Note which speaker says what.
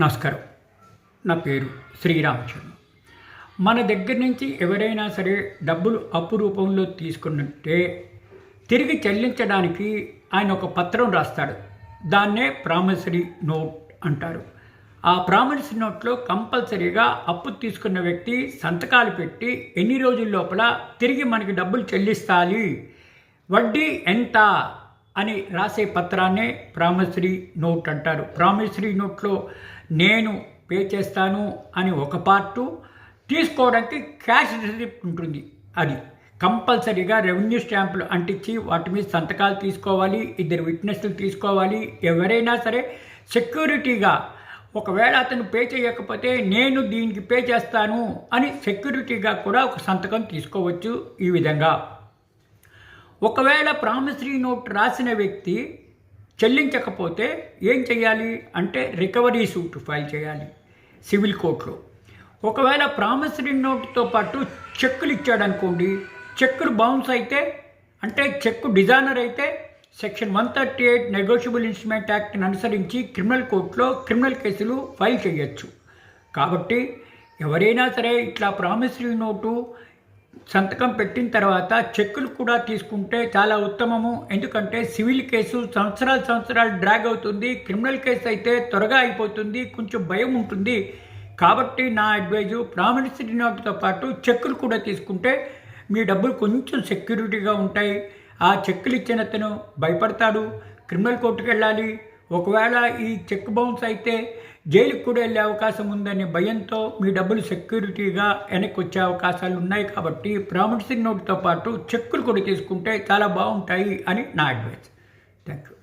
Speaker 1: నమస్కారం. నా పేరు శ్రీరామచంద్ర. మన దగ్గర నుంచి ఎవరైనా సరే డబ్బులు అప్పు రూపంలో తీసుకున్నట్టే తిరిగి చెల్లించడానికి ఆయన ఒక పత్రం రాస్తాడు. దాన్నే ప్రామిసరీ నోట్ అంటారు. ఆ ప్రామిసరీ నోట్లో కంపల్సరీగా అప్పు తీసుకున్న వ్యక్తి సంతకాలు పెట్టి ఎన్ని రోజుల లోపల తిరిగి మనకి డబ్బులు చెల్లిస్తాలి? వడ్డీ ఎంత? అని రాసే పత్రాన్నే ప్రామిసరీ నోట్ అంటారు. ప్రామిసరీ నోట్లో నేను పే చేస్తాను అని ఒక పార్టు తీసుకోవడానికి క్యాష్ రిసిప్ట్ ఉంటుంది అది. కంపల్సరీగా రెవెన్యూ స్టాంపులు అంటించి వాటి మీద సంతకాలు తీసుకోవాలి ఇద్దరు విట్నెస్లు తీసుకోవాలి. ఎవరైనా సరే సెక్యూరిటీగా ఒకవేళ అతను పే చేయకపోతే నేను దీనికి పే చేస్తాను అని సెక్యూరిటీగా కూడా ఒక సంతకం తీసుకోవచ్చు ఈ విధంగా. ఒకవేళ ప్రామిసరీ నోట్ రాసిన వ్యక్తి చెల్లించకపోతే ఏం చేయాలి అంటే రికవరీ సూట్ ఫైల్ చేయాలి సివిల్ కోర్టులో. ఒకవేళ ప్రామిసరీ నోట్తో పాటు చెక్కులు ఇచ్చాడనుకోండి చెక్కులు బౌన్స్ అయితే అంటే చెక్కు డిజైనర్ అయితే section one thirty eight negotiable instrument యాక్ట్ని అనుసరించి క్రిమినల్ కోర్టులో క్రిమినల్ కేసులు ఫైల్ చేయొచ్చు. కాబట్టి ఎవరైనా సరే ఇట్లా ప్రామిసరీ నోటు సంతకం పెట్టిన తర్వాత చెక్కులు కూడా తీసుకుంటే చాలా ఉత్తమము. ఎందుకంటే సివిల్ కేసు సంవత్సరాలు సంవత్సరాలు డ్రాగ్ అవుతుంది. క్రిమినల్ కేసు అయితే త్వరగా అయిపోతుంది. కొంచెం భయం ఉంటుంది. కాబట్టి నా అడ్వైజు ప్రామిసరీ నోట్తో పాటు చెక్కులు కూడా తీసుకుంటే మీ డబ్బులు కొంచెం సెక్యూరిటీగా ఉంటాయి. ఆ చెక్కులు ఇచ్చిన అతను భయపడతాడు. క్రిమినల్ కోర్టుకు వెళ్ళాలి ఒకవేళ ఈ చెక్ బౌన్స్ అయితే జైలుకు కూడా వెళ్ళే అవకాశం ఉందనే భయంతో మీ డబ్బులు సెక్యూరిటీగా వెనక్కి వచ్చే అవకాశాలు ఉన్నాయి కాబట్టి ప్రామిసింగ్ నోట్తో పాటు చెక్కులు కూడా తీసుకుంటే చాలా బాగుంటాయి అని నా అడ్వైస్. Thank you